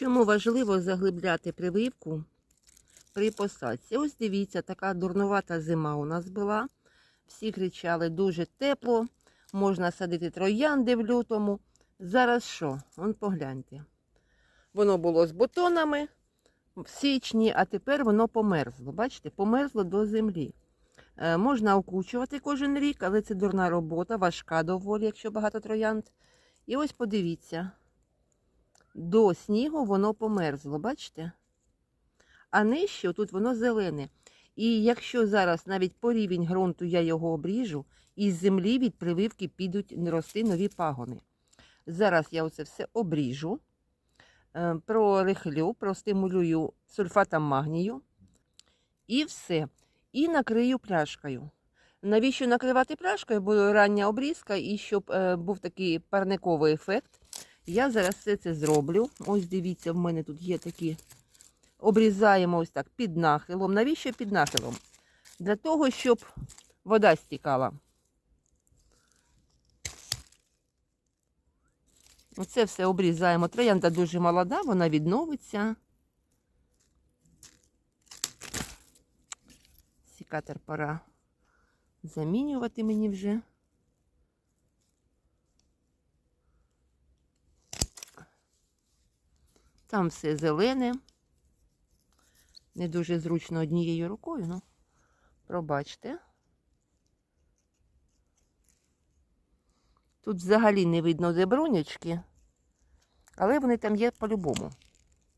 Чому важливо заглибляти прививку при посадці? Ось дивіться, така дурнувата зима у нас була. Всі кричали дуже тепло, можна садити троянди в лютому. Зараз що? Вон погляньте. Воно було з бутонами в січні, а тепер воно померзло. Бачите, померзло до землі. Е, можна окучувати кожен рік, але це дурна робота, важка доволі, якщо багато троянд. І ось подивіться, до снігу воно померзло, бачите? А нижче тут воно зелене. І якщо зараз навіть по рівень ґрунту я його обріжу, із землі від прививки підуть рости нові пагони. Зараз я оце все обріжу, е, прорихлю, простимулюю сульфатом магнію і все. І накрию пляшкою. Навіщо накривати пляшкою? Бо рання обрізка, і щоб е, був такий парниковий ефект. Я зараз все це зроблю. Ось дивіться, в мене тут є такі. Обрізаємо ось так під нахилом. Навіщо під нахилом? Для того, щоб вода стікала. Оце все обрізаємо. Троянда дуже молода, вона відновиться. Сікатор пора замінювати мені вже. Там все зелене. Не дуже зручно однією рукою, ну, пробачте. Тут взагалі не видно де але вони там є по-любому.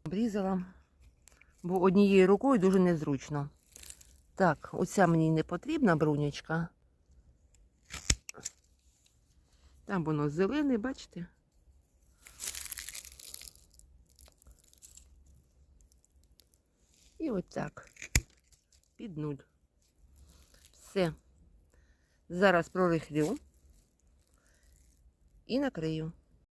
Обрізала, бо однією рукою дуже незручно. Так, оця мені не потрібна брунячка. Там воно зелене, бачите? І отак. Під нуль. Все. Зараз прорихлю і накрию.